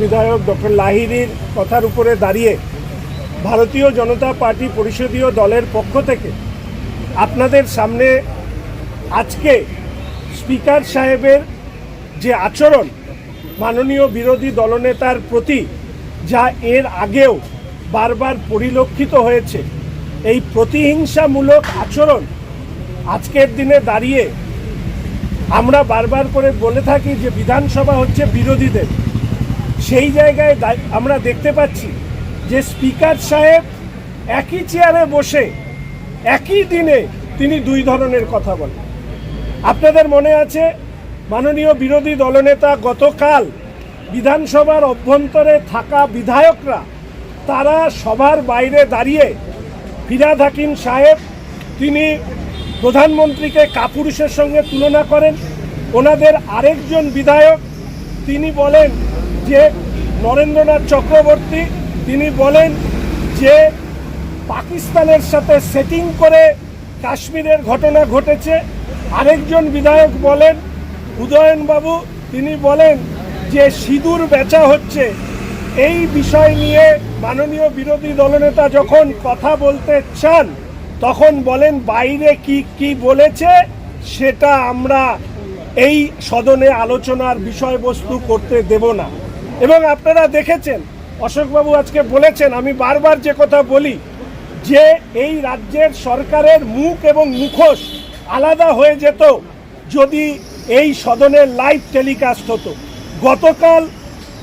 বিধায়ক ডক্টর লাহিরির কথার উপরে দাঁড়িয়ে ভারতীয় জনতা পার্টি পরিষদীয় দলের পক্ষ থেকে আপনাদের সামনে আজকে স্পিকার সাহেবের যে আচরণ মাননীয় বিরোধী দলনেতার প্রতি যা এর আগেও বারবার পরিলক্ষিত হয়েছে, এই প্রতিহিংসামূলক আচরণ আজকের দিনে দাঁড়িয়ে আমরা বারবার করে বলে থাকি যে বিধানসভা হচ্ছে বিরোধীদের। সেই জায়গায় আমরা দেখতে পাচ্ছি যে স্পিকার সাহেব একই চেয়ারে বসে একই দিনে তিনি দুই ধরনের কথা বলেন। আপনাদের মনে আছে মাননীয় বিরোধী দলনেতা গতকাল বিধানসভার অভ্যন্তরে থাকা বিধায়করা তারা সভার বাইরে দাঁড়িয়ে ফিরাদ হাকিম সাহেব তিনি প্রধানমন্ত্রীকে কাপুরুষের সঙ্গে তুলনা করেন, ওনাদের আরেকজন বিধায়ক তিনি বলেন যে নরেন্দ্রনাথ চক্রবর্তী, তিনি বলেন যে পাকিস্তানের সাথে সেটিং করে কাশ্মীরের ঘটনা ঘটেছে। আরেকজন বিধায়ক বলেন, উদয়নবাবু, তিনি বলেন যে সিঁদুর বেচা হচ্ছে। এই বিষয় নিয়ে মাননীয় বিরোধী দলনেতা যখন কথা বলতে চান, তখন বলেন বাইরে কি কি বলেছে সেটা আমরা এই সদনে আলোচনার বিষয়বস্তু করতে দেব না। এবং আপনারা দেখেছেন, অশোকবাবু আজকে বলেছেন, আমি বারবার যে কথা বলি, যে এই রাজ্যের সরকারের মুখ এবং মুখোশ আলাদা হয়ে যেত যদি এই সদনের লাইভ টেলিকাস্ট হতো। গতকাল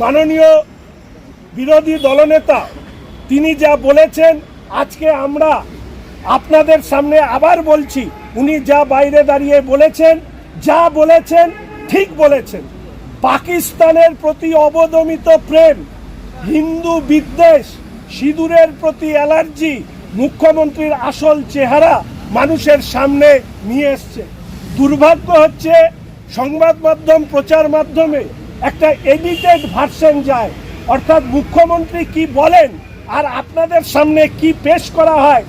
মাননীয় বিরোধী দলনেতা, তিনি যা বলেছেন, আজকে আমরা আপনাদের সামনে আবার বলছি, উনি যা বাইরে দাঁড়িয়ে বলেছেন, যা বলেছেন, ঠিক বলেছেন। পাকিস্তানের প্রতি অবদমিত প্রেম, হিন্দু বিদ্বেষ, সিঁদুরের প্রতি অ্যালার্জি মুখ্যমন্ত্রীর আসল চেহারা মানুষের সামনে নিয়ে এসছে। দুর্ভাগ্য হচ্ছে সংবাদ মাধ্যম প্রচার মাধ্যমে একটা এডিটেড ভার্সন যায়। অর্থাৎ মুখ্যমন্ত্রী কি বলেন আর আপনাদের সামনে কি পেশ করা হয়,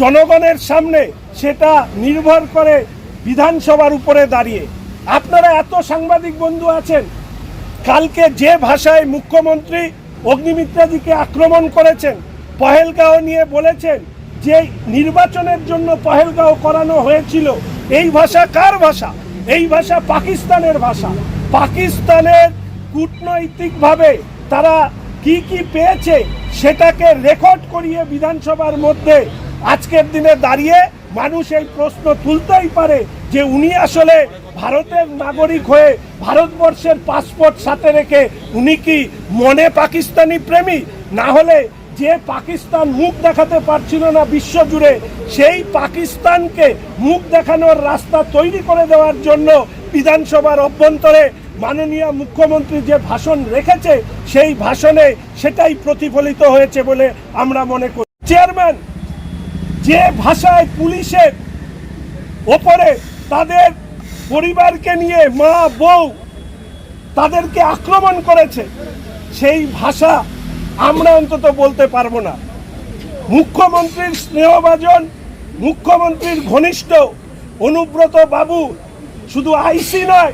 জনগণের সামনে সেটা নির্ভর করে বিধানসভার উপরে দাঁড়িয়ে। আপনারা এত সাংবাদিক বন্ধু আছেন, কালকে যে ভাষায় মুখ্যমন্ত্রী অগ্নিমিত্রাজিকে আক্রমণ করেছেন, পহেলগাঁও নিয়ে বলেছেন যে নির্বাচনের জন্য পহেলগাঁও করানো হয়েছিল। এই ভাষা কার ভাষা? এই ভাষা পাকিস্তানের ভাষা। পাকিস্তানের কূটনৈতিকভাবে তারা কি কি পেয়েছে সেটাকে রেকর্ড করিয়ে বিধানসভার মধ্যে আজকের দিনে দাঁড়িয়ে মানুষ এই প্রশ্ন তুলতেই পারে যে উনি আসলে ভারতের নাগরিক হয়ে ভারতবর্ষের পাসপোর্ট সাথে রেখে উনি কি মনে পাকিস্তানি প্রেমী? না হলে যে পাকিস্তান মুখ দেখাতে পারছিল না বিশ্বজুড়ে, সেই পাকিস্তানকে মুখ দেখানোর রাস্তা তৈরি করে দেওয়ার জন্য বিধানসভার অভ্যন্তরে মাননীয় মুখ্যমন্ত্রী যে ভাষণ রেখেছে, সেই ভাষণে সেটাই প্রতিফলিত হয়েছে বলে আমরা মনে করি। চেয়ারম্যান যে ভাষায় পুলিশের ওপরে তাদের পরিবারকে নিয়ে মা, বউ তাদেরকে আক্রমণ করেছে, সেই ভাষা আমরা অন্তত বলতে পারব না। মুখ্যমন্ত্রীর স্নেহভাজন, মুখ্যমন্ত্রীর ঘনিষ্ঠ অনুব্রত বাবু শুধু আইসি নয়,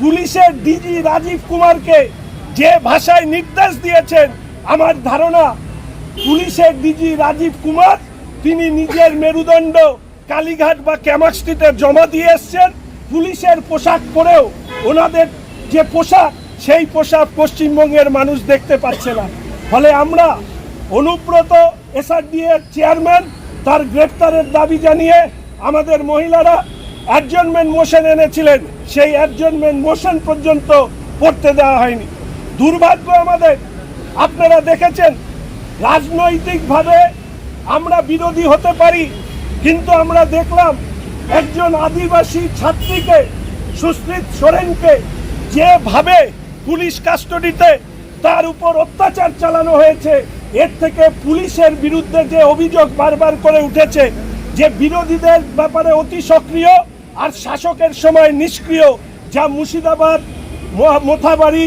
পুলিশের ডিজি রাজীব কুমারকে যে ভাষায় নির্দেশ দিয়েছেন, আমার ধারণা পুলিশের ডিজি রাজীব কুমার, তিনি নিজের মেরুদণ্ড কালীঘাট বা ক্যামাক স্ট্রিটে জমা দিয়ে এসছেন। পুলিশের পোশাক পরেও ওনাদের যে পোশাক, সেই পোশাক পশ্চিমবঙ্গের মানুষ দেখতে পাচ্ছে না। ফলে আমরা অনুব্রত এসআরডি এর চেয়ারম্যান, তার গ্রেপ্তারের দাবি জানিয়ে আমাদের মহিলারা অ্যাডজনমেন্ট মোশন এনেছিলেন। সেই অ্যাডজনমেন্ট মোশন পর্যন্ত পড়তে দেওয়া হয়নি। দুর্ভাগ্য আমাদের। আপনারা দেখেছেন, রাজনৈতিকভাবে আমরা বিরোধী হতে পারি, কিন্তু আমরা দেখলাম একজন আদিবাসী ছাত্রীকে, সুস্মিত সোরেনকে যেভাবে পুলিশ কাস্টডিতে তার উপর অত্যাচার চালানো হয়েছে, এর থেকে পুলিশের বিরুদ্ধে যে অভিযোগ বারবার করে উঠেছে, যে বিরোধীদের ব্যাপারে অতি সক্রিয় আর শাসকের সময় নিষ্ক্রিয়, যা মুর্শিদাবাদ মোথাবাড়ি,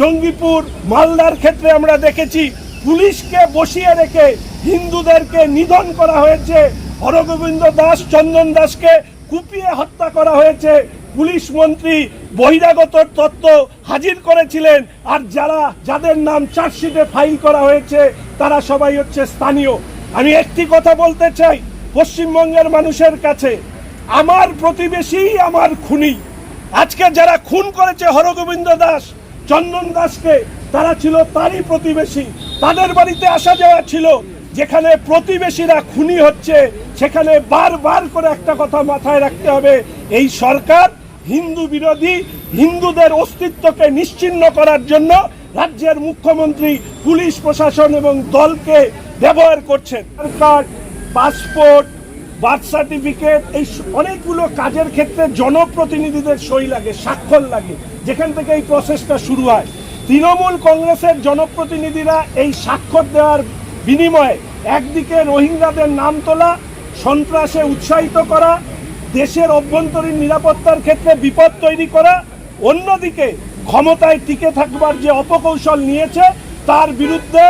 জঙ্গিপুর, মালদার ক্ষেত্রে আমরা দেখেছি, পুলিশকে বসিয়ে রেখে হিন্দুদেরকে নিধন করা হয়েছে। হরগোবিন্দ দাস, চন্দন দাসকে কুপিয়ে হত্যা করা হয়েছে। পুলিশ মন্ত্রী বহিরাগত তত্ত্ব হাজির করেছিলেন আর যারা, যাদের নাম চার্জশিটে ফাইল করা হয়েছে, তারা সবাই হচ্ছে স্থানীয়। আমি একটি কথা বলতে চাই পশ্চিমবঙ্গের মানুষের কাছে। আমার প্রতিবেশী, আমার খুনি। আজকে যারা খুন করেছে হরগোবিন্দ দাস, চন্দন দাসকে, তারা ছিল তারই প্রতিবেশী। তাদের বাড়িতে আসা যাওয়া ছিল। যেখানে প্রতিবেশীরা খুনি হচ্ছে, সেখানে বারবার করে একটা কথা মাথায় রাখতে হবে, এই সরকার হিন্দু বিরোধী, হিন্দুদের অস্তিত্বকে নিশ্চিহ্ন করার জন্য রাজ্যের মুখ্যমন্ত্রী, পুলিশ প্রশাসন এবং দলকে ব্যবহার করছেন। কার্ড, পাসপোর্ট, বার্থ সার্টিফিকেট, এই অনেকগুলো কাজের ক্ষেত্রে জনপ্রতিনিধিদের সই লাগে, স্বাক্ষর লাগে, যেখান থেকে এই প্রসেসটা শুরু হয়। তৃণমূল কংগ্রেসের জনপ্রতিনিধিরা এই স্বাক্ষর দেওয়ার বিনিময়ে একদিকে রোহিঙ্গাদের নাম তোলা, সন্ত্রাসে উৎসাহিত করা, দেশের অভ্যন্তরীণ নিরাপত্তার ক্ষেত্রে বিপদ তৈরি করা, অন্যদিকে ক্ষমতায় টিকে থাকবার যে অপকৌশল নিয়েছে তার বিরুদ্ধে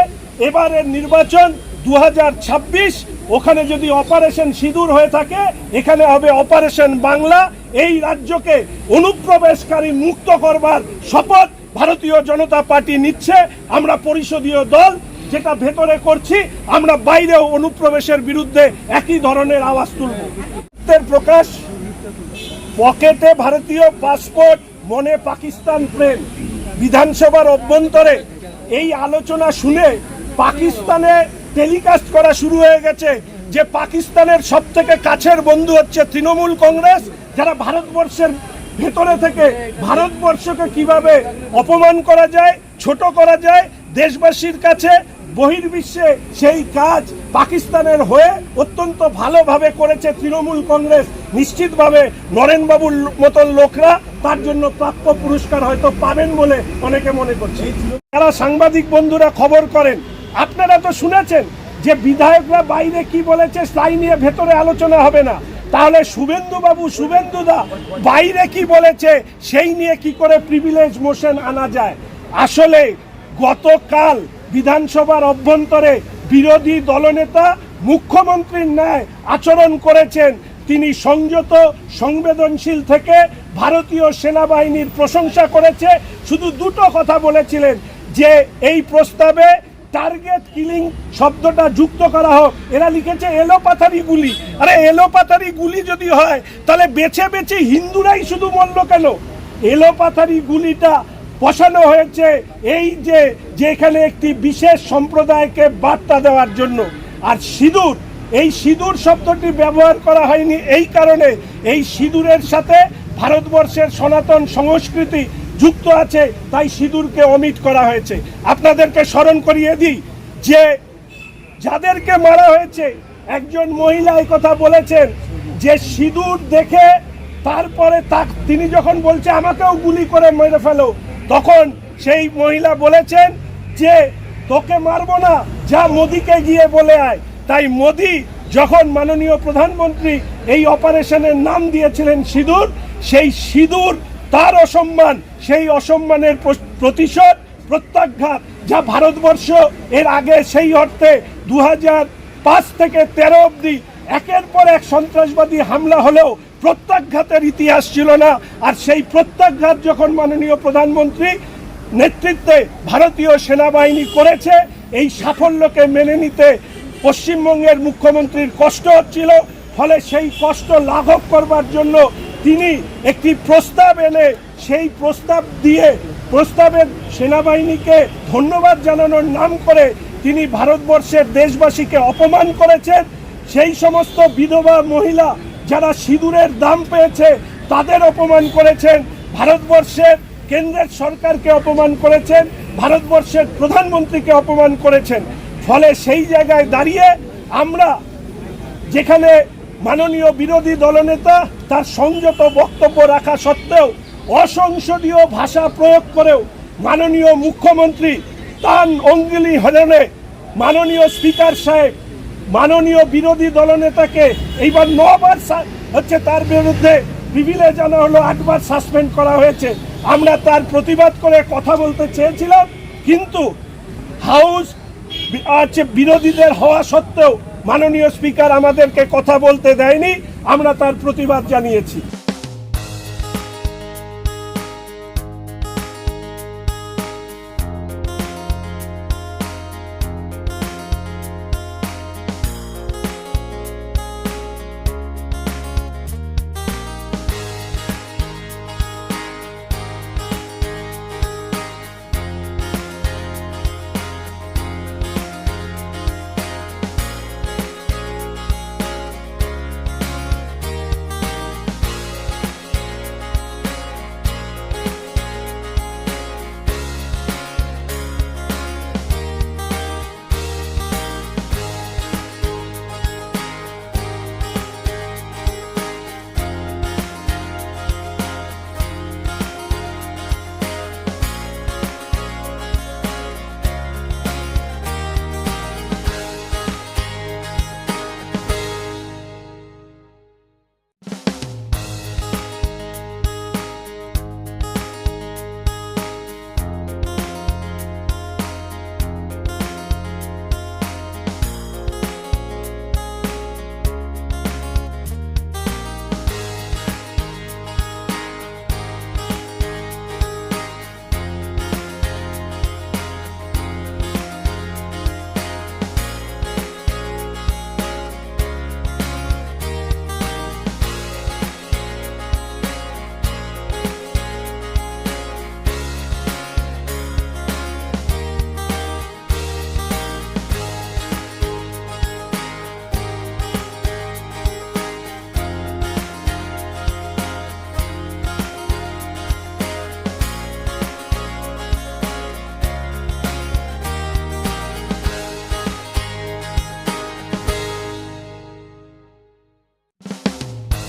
এবারের নির্বাচন দুহাজার ছাব্বিশ, ওখানে যদি অপারেশন সিঁদুর হয়ে থাকে, এখানে হবে অপারেশন বাংলা। এই রাজ্যকে অনুপ্রবেশকারী মুক্ত করবার শপথ ভারতীয় জনতা পার্টি নিচ্ছে। আমরা পরিষদীয় দল যেটা ভেতরে করছি, আমরা বাইরেও অনুপ্রবেশের বিরুদ্ধে একই ধরনের আওয়াজ তুলব। প্রকাশ, পকেটে ভারতীয় পাসপোর্ট, মনে পাকিস্তান প্রেম। বিধানসভার অভ্যন্তরে এই আলোচনা শুনে পাকিস্তানে টেলিকাস্ট করা শুরু হয়ে গেছে যে পাকিস্তানের সব থেকে কাছের বন্ধু হচ্ছে তৃণমূল কংগ্রেস। যারা ভারতবর্ষের ভেতরে থেকে ভারতবর্ষকে কীভাবে অপমান করা যায়, ছোট করা যায়, দেশবাসীর কাছে বহির্বিশ্বে সেই কাজ পাকিস্তানের হয়ে অত্যন্ত ভালোভাবে করেছে তৃণমূল কংগ্রেস। নিশ্চিতভাবে নরেনবাবুর মতন লোকরা তার জন্য প্রাপ্য পুরস্কার হয়তো পাবেন বলে অনেকে মনে করছে। যারা সাংবাদিক বন্ধুরা খবর করেন, আপনারা তো শুনেছেন যে বিধায়করা বাইরে কি বলেছে তাই নিয়ে ভেতরে আলোচনা হবে না। তাহলে শুভেন্দু বাবু শুভেন্দু দা বাইরে কি বলেছে সেই নিয়ে কি করে প্রিভিলেজ মোশন আনা যায়? আসলে গতকাল বিধানসভার অভ্যন্তরে বিরোধী দলনেতা মুখ্যমন্ত্রীর ন্যায় আচরণ করেছেন। তিনি সংযত, সংবেদনশীল থেকে ভারতীয় সেনাবাহিনীর প্রশংসা করেছে। শুধু দুটো কথা বলেছিলেন যে এই প্রস্তাবে টার্গেট কিলিং শব্দটা যুক্ত করা হোক। এরা লিখেছে এলোপাথারি গুলি। আরে এলোপাথারি গুলি যদি হয়, তাহলে বেছে বেছে হিন্দুরাই শুধু মরল কেন? এলোপাথারি গুলিটা বসানো হয়েছে এই যে যেখানে একটি বিশেষ সম্প্রদায়কে বার্তা দেওয়ার জন্য। আর সিঁদুর, এই সিঁদুর শব্দটি ব্যবহার করা হয়নি এই কারণে। এই সিঁদুরের সাথে ভারতবর্ষের সনাতন সংস্কৃতি যুক্ত আছে, তাই সিঁদুরকে অমিট করা হয়েছে। আপনাদেরকে স্মরণ করিয়ে দিই যে যাদেরকে মারা হয়েছে, একজন মহিলা কথা বলেছেন যে সিঁদুর দেখে তারপরে তা তিনি যখন বলছে, আমাকেও গুলি করে মেরে ফেলো। তখন সেই মহিলা বলেছেন যে, তোকে মারবো না, যা মোদিকে গিয়ে বলে আয়। তাই মোদি যখন মাননীয় প্রধানমন্ত্রী এই অপারেশনের নাম দিয়েছিলেন সিঁদুর, সেই সিঁদুর তার অসম্মান, সেই অসম্মানের প্রতিশোধ, প্রত্যাঘাত যা ভারতবর্ষ এর আগে সেই অর্থে দু পাঁচ থেকে তেরো অবধি একের পর এক সন্ত্রাসবাদী হামলা হলেও প্রত্যাঘাতের ইতিহাস ছিল না। আর সেই প্রত্যাঘাত যখন মাননীয় প্রধানমন্ত্রী নেতৃত্বে ভারতীয় সেনাবাহিনী করেছে, এই সাফল্যকে মেনে নিতে পশ্চিমবঙ্গের মুখ্যমন্ত্রীর কষ্ট হচ্ছিল। ফলে সেই কষ্ট লাঘব করবার জন্য তিনি একটি প্রস্তাব এনে সেই প্রস্তাব দিয়ে প্রস্তাবের সেনাবাহিনীকে ধন্যবাদ জানানোর নাম করে তিনি ভারতবর্ষের দেশবাসীকে অপমান করেছেন। সেই সমস্ত বিধবা মহিলা যারা সিঁদুরের দাম পেয়েছে, তাদের অপমান করেছেন। ভারতবর্ষের কেন্দ্রের সরকারকে অপমান করেছেন, ভারতবর্ষের প্রধানমন্ত্রীকে অপমান করেছেন। ফলে সেই জায়গায় দাঁড়িয়ে আমরা যেখানে মাননীয় বিরোধী দলনেতা তার সংযত বক্তব্য রাখা সত্ত্বেও অসংসদীয় ভাষা প্রয়োগ করেও মাননীয় মুখ্যমন্ত্রী তার অঙ্গুলি হরণে মাননীয় স্পিকার সাহেব মাননীয় বিরোধী দলনেতাকে এইবার নবার হচ্ছে তার বিরুদ্ধে বিভিলে জানা হলো, আটবার সাসপেন্ড করা হয়েছে। আমরা তার প্রতিবাদ করে কথা বলতে চেয়েছিলাম, কিন্তু হাউস আছে বিরোধীদের হওয়া সত্ত্বেও মাননীয় স্পিকার আমাদেরকে কথা বলতে দেয়নি, আমরা তার প্রতিবাদ জানিয়েছি।